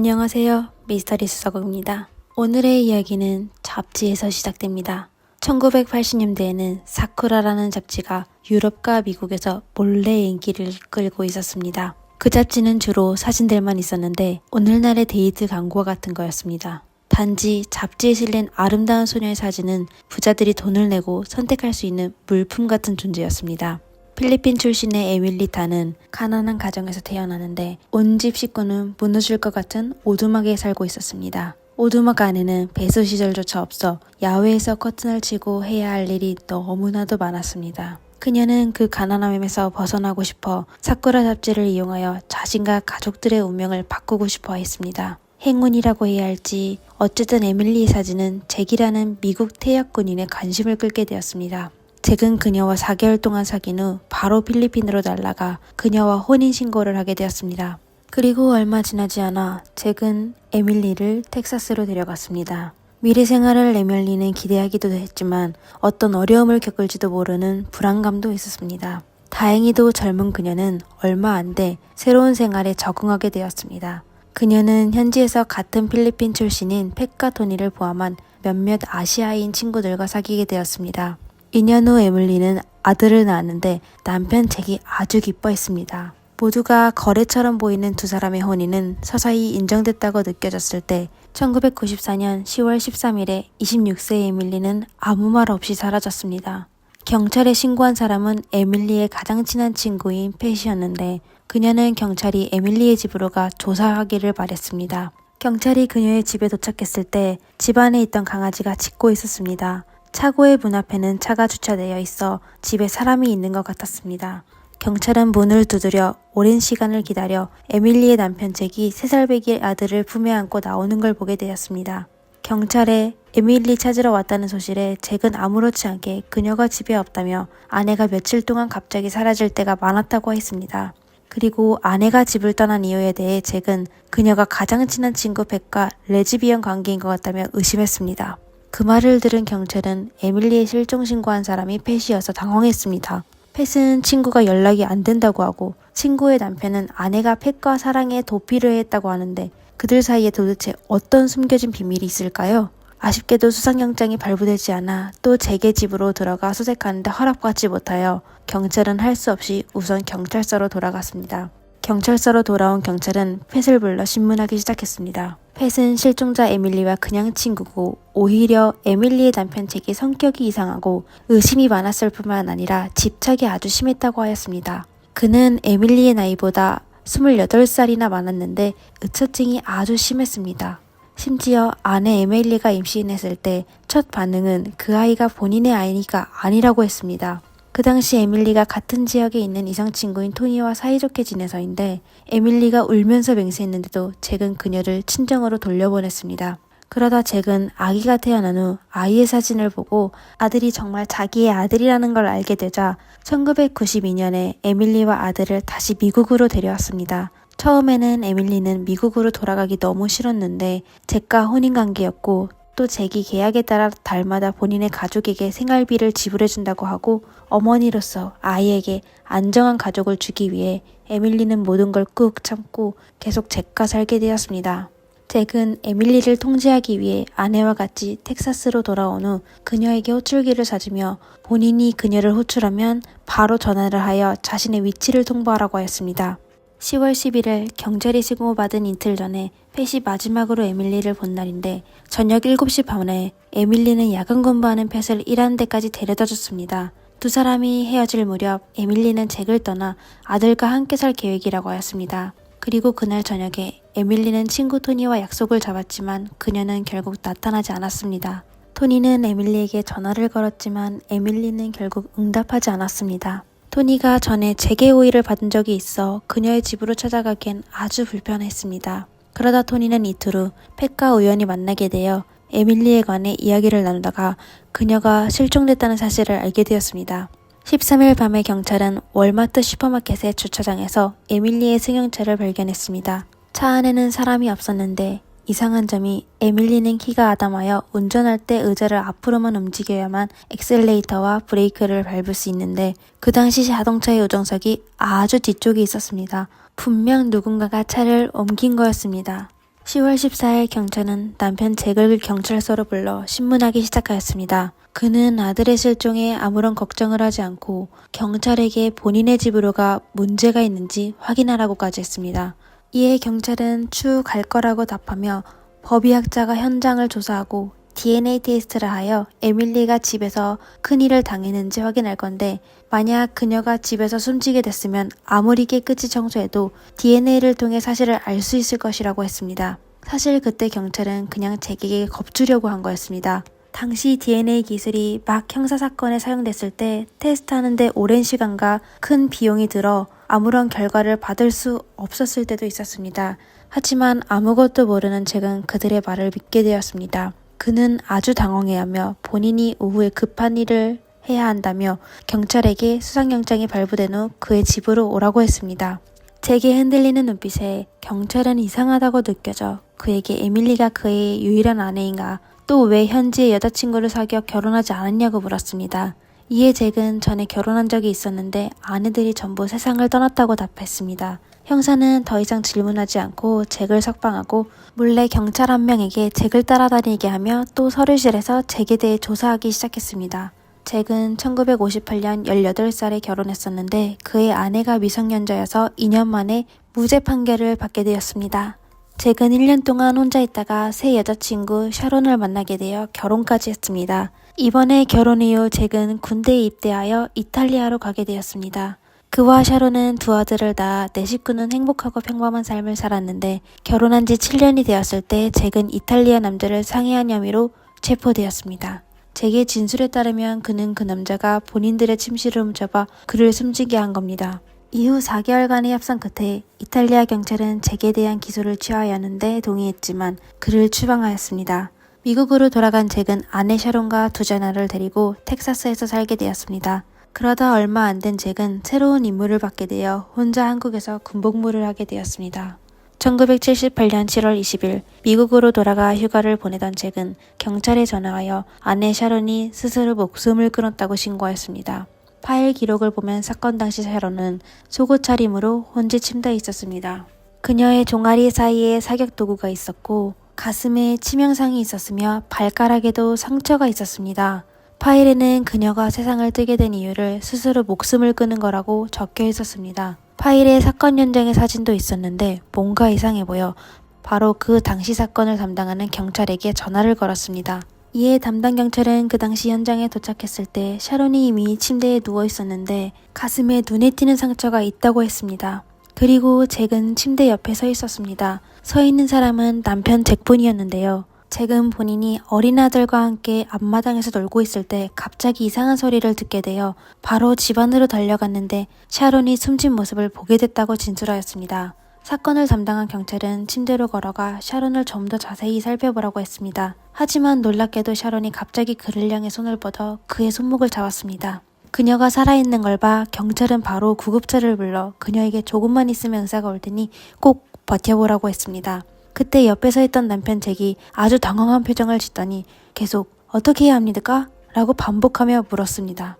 안녕하세요. 미스터리 수석입니다. 오늘의 이야기는 잡지에서 시작됩니다. 1980년대에는 사쿠라라는 잡지가 유럽과 미국에서 몰래 인기를 끌고 있었습니다. 그 잡지는 주로 사진들만 있었는데 오늘날의 데이트 광고 같은 거였습니다. 단지 잡지에 실린 아름다운 소녀의 사진은 부자들이 돈을 내고 선택할 수 있는 물품 같은 존재였습니다. 필리핀 출신의 에밀리타는 가난한 가정에서 태어나는데 온 집 식구는 무너질 것 같은 오두막에 살고 있었습니다. 오두막 안에는 배수 시설조차 없어 야외에서 커튼을 치고 해야 할 일이 너무나도 많았습니다. 그녀는 그 가난함에서 벗어나고 싶어 사쿠라 잡지를 이용하여 자신과 가족들의 운명을 바꾸고 싶어 했습니다. 행운이라고 해야 할지 어쨌든 에밀리의 사진은 잭이라는 미국 태역 군인의 관심을 끌게 되었습니다. 잭은 그녀와 4개월 동안 사귄 후 바로 필리핀으로 날아가 그녀와 혼인신고를 하게 되었습니다. 그리고 얼마 지나지 않아 잭은 에밀리를 텍사스로 데려갔습니다. 미래 생활을 에밀리는 기대하기도 했지만 어떤 어려움을 겪을지도 모르는 불안감도 있었습니다. 다행히도 젊은 그녀는 얼마 안 돼 새로운 생활에 적응하게 되었습니다. 그녀는 현지에서 같은 필리핀 출신인 펫과 토니를 포함한 몇몇 아시아인 친구들과 사귀게 되었습니다. 2년 후 에밀리는 아들을 낳았는데 남편 잭이 아주 기뻐했습니다. 모두가 거래처럼 보이는 두 사람의 혼인은 서서히 인정됐다고 느껴졌을 때 1994년 10월 13일에 26세의 에밀리는 아무 말 없이 사라졌습니다. 경찰에 신고한 사람은 에밀리의 가장 친한 친구인 팻이었는데 그녀는 경찰이 에밀리의 집으로 가 조사하기를 바랬습니다. 경찰이 그녀의 집에 도착했을 때 집 안에 있던 강아지가 짖고 있었습니다. 차고의 문 앞에는 차가 주차되어 있어 집에 사람이 있는 것 같았습니다. 경찰은 문을 두드려 오랜 시간을 기다려 에밀리의 남편 잭이 3살배기 아들을 품에 안고 나오는 걸 보게 되었습니다. 경찰에 에밀리 찾으러 왔다는 소식에 잭은 아무렇지 않게 그녀가 집에 없다며 아내가 며칠 동안 갑자기 사라질 때가 많았다고 했습니다. 그리고 아내가 집을 떠난 이유에 대해 잭은 그녀가 가장 친한 친구 백과 레즈비언 관계인 것 같다며 의심했습니다. 그 말을 들은 경찰은 에밀리의 실종 신고한 사람이 펫이어서 당황했습니다. 펫은 친구가 연락이 안 된다고 하고 친구의 남편은 아내가 펫과 사랑에 도피를 했다고 하는데 그들 사이에 도대체 어떤 숨겨진 비밀이 있을까요? 아쉽게도 수상영장이 발부되지 않아 또 잭의 집으로 들어가 수색하는데 허락받지 못하여 경찰은 할 수 없이 우선 경찰서로 돌아갔습니다. 경찰서로 돌아온 경찰은 펫을 불러 신문하기 시작했습니다. 펫은 실종자 에밀리와 그냥 친구고 오히려 에밀리의 남편 잭이 성격이 이상하고 의심이 많았을 뿐만 아니라 집착이 아주 심했다고 하였습니다. 그는 에밀리의 나이보다 28살이나 많았는데 의처증이 아주 심했습니다. 심지어 아내 에밀리가 임신했을 때 첫 반응은 그 아이가 본인의 아이가 아니라고 했습니다. 그 당시 에밀리가 같은 지역에 있는 이성 친구인 토니와 사이좋게 지내서인데 에밀리가 울면서 맹세했는데도 잭은 그녀를 친정으로 돌려보냈습니다. 그러다 잭은 아기가 태어난 후 아이의 사진을 보고 아들이 정말 자기의 아들이라는 걸 알게 되자 1992년에 에밀리와 아들을 다시 미국으로 데려왔습니다. 처음에는 에밀리는 미국으로 돌아가기 너무 싫었는데 잭과 혼인관계였고 또 잭이 계약에 따라 달마다 본인의 가족에게 생활비를 지불해준다고 하고 어머니로서 아이에게 안정한 가족을 주기 위해 에밀리는 모든 걸 꾹 참고 계속 잭과 살게 되었습니다. 잭은 에밀리를 통제하기 위해 아내와 같이 텍사스로 돌아온 후 그녀에게 호출기를 사주며 본인이 그녀를 호출하면 바로 전화를 하여 자신의 위치를 통보하라고 하였습니다. 10월 11일 경찰이 신고받은 이틀 전에 펫이 마지막으로 에밀리를 본 날인데 저녁 7시 반에 에밀리는 야간 근무하는 펫을 일하는 데까지 데려다 줬습니다. 두 사람이 헤어질 무렵 에밀리는 잭을 떠나 아들과 함께 살 계획이라고 하였습니다. 그리고 그날 저녁에 에밀리는 친구 토니와 약속을 잡았지만 그녀는 결국 나타나지 않았습니다. 토니는 에밀리에게 전화를 걸었지만 에밀리는 결국 응답하지 않았습니다. 토니가 전에 재계 호의를 받은 적이 있어 그녀의 집으로 찾아가기엔 아주 불편했습니다. 그러다 토니는 이틀 후 펫과 우연히 만나게 되어 에밀리에 관해 이야기를 나누다가 그녀가 실종됐다는 사실을 알게 되었습니다. 13일 밤에 경찰은 월마트 슈퍼마켓의 주차장에서 에밀리의 승용차를 발견했습니다. 차 안에는 사람이 없었는데 이상한 점이 에밀리는 키가 아담하여 운전할 때 의자를 앞으로만 움직여야만 엑셀레이터와 브레이크를 밟을 수 있는데 그 당시 자동차의 요정석이 아주 뒤쪽에 있었습니다. 분명 누군가가 차를 옮긴 거였습니다. 10월 14일 경찰은 남편 잭을 경찰서로 불러 신문하기 시작하였습니다. 그는 아들의 실종에 아무런 걱정을 하지 않고 경찰에게 본인의 집으로 가 문제가 있는지 확인하라고까지 했습니다. 이에 경찰은 추후 갈 거라고 답하며 법의학자가 현장을 조사하고 DNA 테스트를 하여 에밀리가 집에서 큰일을 당했는지 확인할 건데 만약 그녀가 집에서 숨지게 됐으면 아무리 깨끗이 청소해도 DNA를 통해 사실을 알 수 있을 것이라고 했습니다. 사실 그때 경찰은 그냥 잭에게 겁주려고 한 거였습니다. 당시 DNA 기술이 막 형사 사건에 사용됐을 때 테스트하는데 오랜 시간과 큰 비용이 들어 아무런 결과를 받을 수 없었을 때도 있었습니다. 하지만 아무것도 모르는 잭은 그들의 말을 믿게 되었습니다. 그는 아주 당황해하며 본인이 오후에 급한 일을 해야 한다며 경찰에게 수상영장이 발부된 후 그의 집으로 오라고 했습니다. 잭의 흔들리는 눈빛에 경찰은 이상하다고 느껴져 그에게 에밀리가 그의 유일한 아내인가 또 왜 현지의 여자친구를 사귀어 결혼하지 않았냐고 물었습니다. 이에 잭은 전에 결혼한 적이 있었는데 아내들이 전부 세상을 떠났다고 답했습니다. 형사는 더 이상 질문하지 않고 잭을 석방하고 몰래 경찰 한 명에게 잭을 따라다니게 하며 또 서류실에서 잭에 대해 조사하기 시작했습니다. 잭은 1958년 18살에 결혼했었는데 그의 아내가 미성년자여서 2년 만에 무죄 판결을 받게 되었습니다. 잭은 1년 동안 혼자 있다가 새 여자친구 샤론을 만나게 되어 결혼까지 했습니다. 이번에 결혼 이후 잭은 군대에 입대하여 이탈리아로 가게 되었습니다. 그와 샤론은 두 아들을 낳아 내 식구는 행복하고 평범한 삶을 살았는데 결혼한 지 7년이 되었을 때 잭은 이탈리아 남자를 상해한 혐의로 체포되었습니다. 잭의 진술에 따르면 그는 그 남자가 본인들의 침실을 훔쳐봐 그를 숨지게 한 겁니다. 이후 4개월간의 협상 끝에 이탈리아 경찰은 잭에 대한 기소를 취하였는데 동의했지만 그를 추방하였습니다. 미국으로 돌아간 잭은 아내 샤론과 두 자녀를 데리고 텍사스에서 살게 되었습니다. 그러다 얼마 안 된 잭은 새로운 임무를 받게 되어 혼자 한국에서 군복무를 하게 되었습니다. 1978년 7월 20일 미국으로 돌아가 휴가를 보내던 잭은 경찰에 전화하여 아내 샤론이 스스로 목숨을 끊었다고 신고하였습니다. 파일 기록을 보면 사건 당시 샤론은 속옷 차림으로 혼자 침대에 있었습니다. 그녀의 종아리 사이에 사격 도구가 있었고 가슴에 치명상이 있었으며 발가락에도 상처가 있었습니다. 파일에는 그녀가 세상을 뜨게 된 이유를 스스로 목숨을 끊은 거라고 적혀 있었습니다. 파일에 사건 현장의 사진도 있었는데 뭔가 이상해 보여 바로 그 당시 사건을 담당하는 경찰에게 전화를 걸었습니다. 이에 담당 경찰은 그 당시 현장에 도착했을 때 샤론이 이미 침대에 누워 있었는데 가슴에 눈에 띄는 상처가 있다고 했습니다. 그리고 잭은 침대 옆에 서 있었습니다. 서 있는 사람은 남편 잭뿐이었는데요. 잭은 본인이 어린 아들과 함께 앞마당에서 놀고 있을 때 갑자기 이상한 소리를 듣게 되어 바로 집 안으로 달려갔는데 샤론이 숨진 모습을 보게 됐다고 진술하였습니다. 사건을 담당한 경찰은 침대로 걸어가 샤론을 좀 더 자세히 살펴보라고 했습니다. 하지만 놀랍게도 샤론이 갑자기 그를 향해 손을 뻗어 그의 손목을 잡았습니다. 그녀가 살아있는 걸 봐 경찰은 바로 구급차를 불러 그녀에게 조금만 있으면 의사가 올 테니 꼭 버텨보라고 했습니다. 그때 옆에 서 있던 남편 잭이 아주 당황한 표정을 짓더니 계속 어떻게 해야 합니까? 라고 반복하며 물었습니다.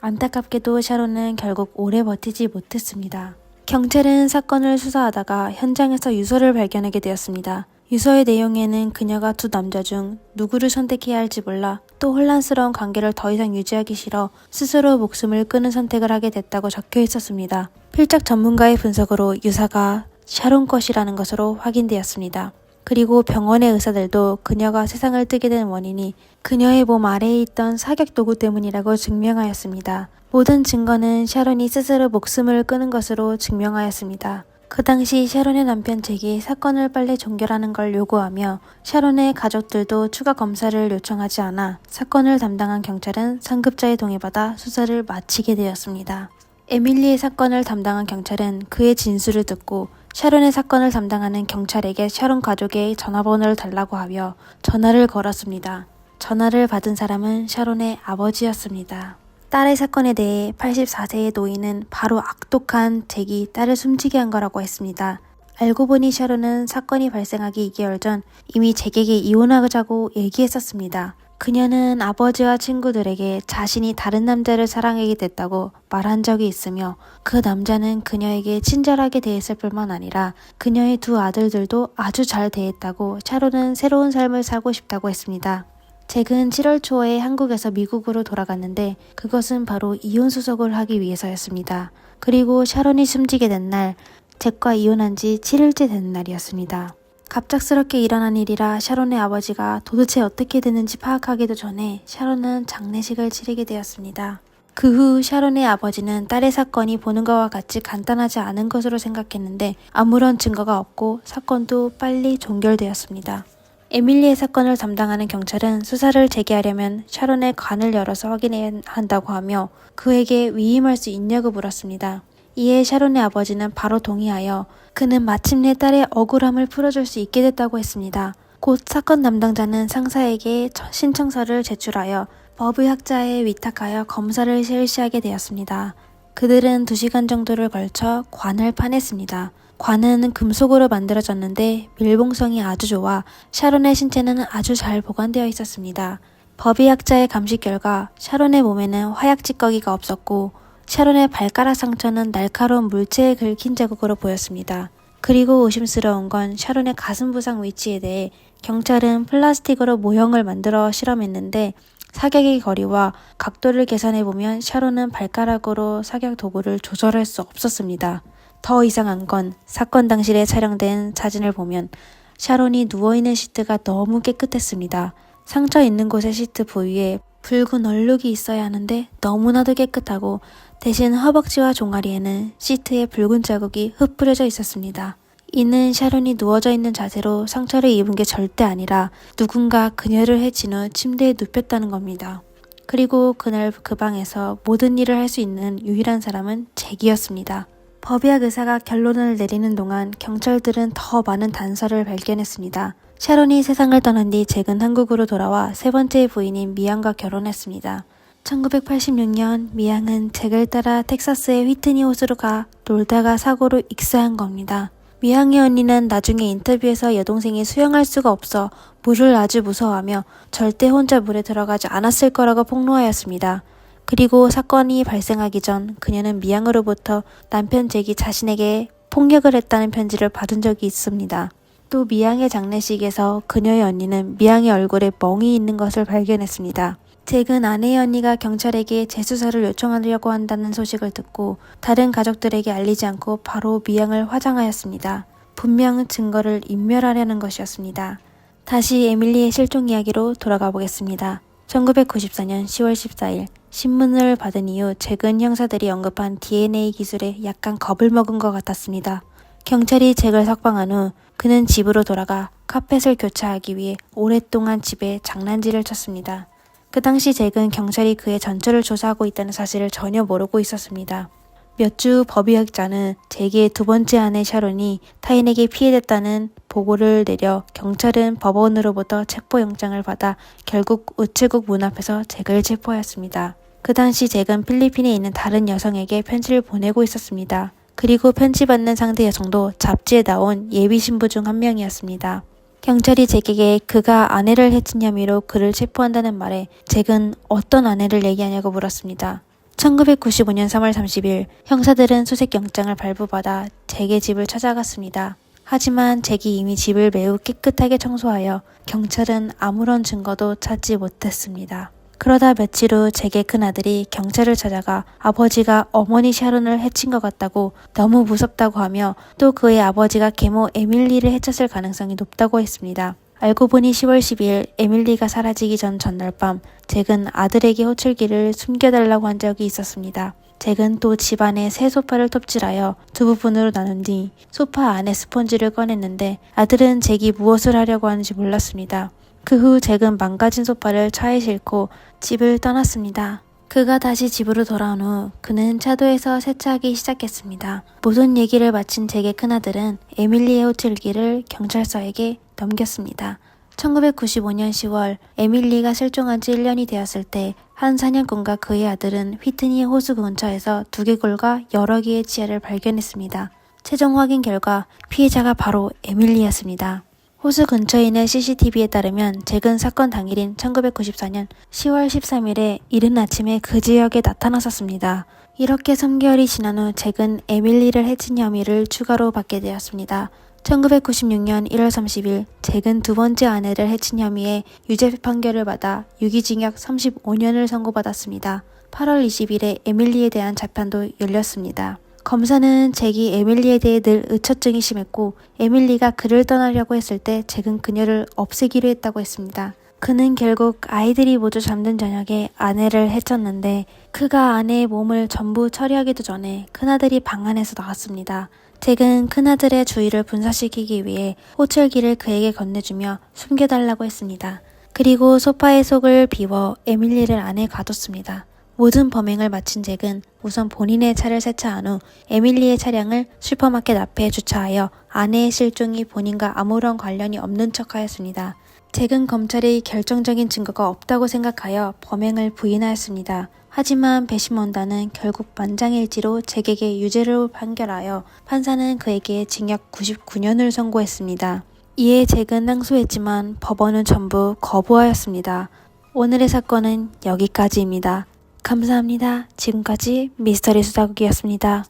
안타깝게도 샤론은 결국 오래 버티지 못했습니다. 경찰은 사건을 수사하다가 현장에서 유서를 발견하게 되었습니다. 유서의 내용에는 그녀가 두 남자 중 누구를 선택해야 할지 몰라 또 혼란스러운 관계를 더 이상 유지하기 싫어 스스로 목숨을 끊은 선택을 하게 됐다고 적혀 있었습니다. 필적 전문가의 분석으로 유사가 샤론 것이라는 것으로 확인되었습니다. 그리고 병원의 의사들도 그녀가 세상을 뜨게 된 원인이 그녀의 몸 아래에 있던 사격 도구 때문이라고 증명하였습니다. 모든 증거는 샤론이 스스로 목숨을 끊은 것으로 증명하였습니다. 그 당시 샤론의 남편 잭이 사건을 빨리 종결하는 걸 요구하며 샤론의 가족들도 추가 검사를 요청하지 않아 사건을 담당한 경찰은 상급자의 동의받아 수사를 마치게 되었습니다. 에밀리의 사건을 담당한 경찰은 그의 진술을 듣고 샤론의 사건을 담당하는 경찰에게 샤론 가족의 전화번호를 달라고 하며 전화를 걸었습니다. 전화를 받은 사람은 샤론의 아버지였습니다. 딸의 사건에 대해 84세의 노인은 바로 악독한 잭이 딸을 숨지게 한 거라고 했습니다. 알고 보니 샤론은 사건이 발생하기 2개월 전 이미 잭에게 이혼하자고 얘기했었습니다. 그녀는 아버지와 친구들에게 자신이 다른 남자를 사랑하게 됐다고 말한 적이 있으며 그 남자는 그녀에게 친절하게 대했을 뿐만 아니라 그녀의 두 아들들도 아주 잘 대했다고 샤론은 새로운 삶을 살고 싶다고 했습니다. 잭은 7월 초에 한국에서 미국으로 돌아갔는데 그것은 바로 이혼 소송을 하기 위해서였습니다. 그리고 샤론이 숨지게 된 날, 잭과 이혼한 지 7일째 되는 날이었습니다. 갑작스럽게 일어난 일이라 샤론의 아버지가 도대체 어떻게 됐는지 파악하기도 전에 샤론은 장례식을 치르게 되었습니다. 그 후 샤론의 아버지는 딸의 사건이 보는 것과 같이 간단하지 않은 것으로 생각했는데 아무런 증거가 없고 사건도 빨리 종결되었습니다. 에밀리의 사건을 담당하는 경찰은 수사를 재개하려면 샤론의 관을 열어서 확인해야 한다고 하며 그에게 위임할 수 있냐고 물었습니다. 이에 샤론의 아버지는 바로 동의하여 그는 마침내 딸의 억울함을 풀어줄 수 있게 됐다고 했습니다. 곧 사건 담당자는 상사에게 신청서를 제출하여 법의학자에 위탁하여 검사를 실시하게 되었습니다. 그들은 2시간 정도를 걸쳐 관을 파냈습니다. 관은 금속으로 만들어졌는데 밀봉성이 아주 좋아 샤론의 신체는 아주 잘 보관되어 있었습니다. 법의학자의 감식 결과 샤론의 몸에는 화약 찌꺼기가 없었고 샤론의 발가락 상처는 날카로운 물체에 긁힌 자국으로 보였습니다. 그리고 의심스러운 건 샤론의 가슴 부상 위치에 대해 경찰은 플라스틱으로 모형을 만들어 실험했는데 사격의 거리와 각도를 계산해 보면 샤론은 발가락으로 사격 도구를 조절할 수 없었습니다. 더 이상한 건 사건 당시에 촬영된 사진을 보면 샤론이 누워있는 시트가 너무 깨끗했습니다. 상처 있는 곳의 시트 부위에 붉은 얼룩이 있어야 하는데 너무나도 깨끗하고 대신 허벅지와 종아리에는 시트에 붉은 자국이 흩뿌려져 있었습니다. 이는 샤론이 누워져 있는 자세로 상처를 입은 게 절대 아니라 누군가 그녀를 해친 후 침대에 눕혔다는 겁니다. 그리고 그날 그 방에서 모든 일을 할 수 있는 유일한 사람은 잭이었습니다. 법의학 의사가 결론을 내리는 동안 경찰들은 더 많은 단서를 발견했습니다. 샤론이 세상을 떠난 뒤 잭은 한국으로 돌아와 세 번째 부인인 미양과 결혼했습니다. 1986년 미양은 잭을 따라 텍사스의 휘트니 호수로 가 놀다가 사고로 익사한 겁니다. 미양의 언니는 나중에 인터뷰에서 여동생이 수영할 수가 없어 물을 아주 무서워하며 절대 혼자 물에 들어가지 않았을 거라고 폭로하였습니다. 그리고 사건이 발생하기 전 그녀는 미양으로부터 남편 잭이 자신에게 폭력을 했다는 편지를 받은 적이 있습니다. 또 미양의 장례식에서 그녀의 언니는 미양의 얼굴에 멍이 있는 것을 발견했습니다. 잭은 아내의 언니가 경찰에게 재수사를 요청하려고 한다는 소식을 듣고 다른 가족들에게 알리지 않고 바로 미양을 화장하였습니다. 분명 증거를 인멸하려는 것이었습니다. 다시 에밀리의 실종 이야기로 돌아가 보겠습니다. 1994년 10월 14일 신문을 받은 이후 잭은 형사들이 언급한 DNA 기술에 약간 겁을 먹은 것 같았습니다. 경찰이 잭을 석방한 후 그는 집으로 돌아가 카펫을 교체하기 위해 오랫동안 집에 장난질을 쳤습니다. 그 당시 잭은 경찰이 그의 전처를 조사하고 있다는 사실을 전혀 모르고 있었습니다. 몇 주 법의학자는 잭의 두 번째 아내 샤론이 타인에게 피해됐다는 보고를 내려 경찰은 법원으로부터 체포영장을 받아 결국 우체국 문 앞에서 잭을 체포하였습니다. 그 당시 잭은 필리핀에 있는 다른 여성에게 편지를 보내고 있었습니다. 그리고 편지받는 상대 여성도 잡지에 나온 예비 신부 중 한 명이었습니다. 경찰이 잭에게 그가 아내를 해친 혐의로 그를 체포한다는 말에 잭은 어떤 아내를 얘기하냐고 물었습니다. 1995년 3월 30일 형사들은 수색 영장을 발부받아 잭의 집을 찾아갔습니다. 하지만 잭이 이미 집을 매우 깨끗하게 청소하여 경찰은 아무런 증거도 찾지 못했습니다. 그러다 며칠 후 잭의 큰아들이 경찰을 찾아가 아버지가 어머니 샤론을 해친 것 같다고 너무 무섭다고 하며 또 그의 아버지가 계모 에밀리를 해쳤을 가능성이 높다고 했습니다. 알고 보니 10월 12일 에밀리가 사라지기 전 전날 밤 잭은 아들에게 호출기를 숨겨달라고 한 적이 있었습니다. 잭은 또 집안에 새 소파를 톱질하여 두 부분으로 나눈 뒤 소파 안에 스펀지를 꺼냈는데 아들은 잭이 무엇을 하려고 하는지 몰랐습니다. 그 후 잭은 망가진 소파를 차에 싣고 집을 떠났습니다. 그가 다시 집으로 돌아온 후 그는 차도에서 세차하기 시작했습니다. 모든 얘기를 마친 잭의 큰아들은 에밀리의 호출기를 경찰서에게 넘겼습니다. 1995년 10월 에밀리가 실종한 지 1년이 되었을 때 한 사냥꾼과 그의 아들은 휘트니 호수 근처에서 두개골과 여러 개의 치아를 발견했습니다. 최종 확인 결과 피해자가 바로 에밀리였습니다. 호수 근처에 있는 CCTV에 따르면 잭은 사건 당일인 1994년 10월 13일에 이른 아침에 그 지역에 나타났었습니다. 이렇게 3개월이 지난 후 잭은 에밀리를 해친 혐의를 추가로 받게 되었습니다. 1996년 1월 30일 잭은 두 번째 아내를 해친 혐의에 유죄 판결을 받아 유기징역 35년을 선고받았습니다. 8월 20일에 에밀리에 대한 재판도 열렸습니다. 검사는 잭이 에밀리에 대해 늘 의처증이 심했고 에밀리가 그를 떠나려고 했을 때 잭은 그녀를 없애기로 했다고 했습니다. 그는 결국 아이들이 모두 잠든 저녁에 아내를 해쳤는데 그가 아내의 몸을 전부 처리하기도 전에 큰아들이 방 안에서 나왔습니다. 잭은 큰아들의 주의를 분산시키기 위해 호철기를 그에게 건네주며 숨겨달라고 했습니다. 그리고 소파의 속을 비워 에밀리를 안에 가뒀습니다. 모든 범행을 마친 잭은 우선 본인의 차를 세차한 후 에밀리의 차량을 슈퍼마켓 앞에 주차하여 아내의 실종이 본인과 아무런 관련이 없는 척하였습니다. 잭은 검찰이 결정적인 증거가 없다고 생각하여 범행을 부인하였습니다. 하지만 배심원단은 결국 만장일치로 잭에게 유죄를 판결하여 판사는 그에게 징역 99년을 선고했습니다. 이에 잭은 항소했지만 법원은 전부 거부하였습니다. 오늘의 사건은 여기까지입니다. 감사합니다. 지금까지 미스터리 수다국이었습니다.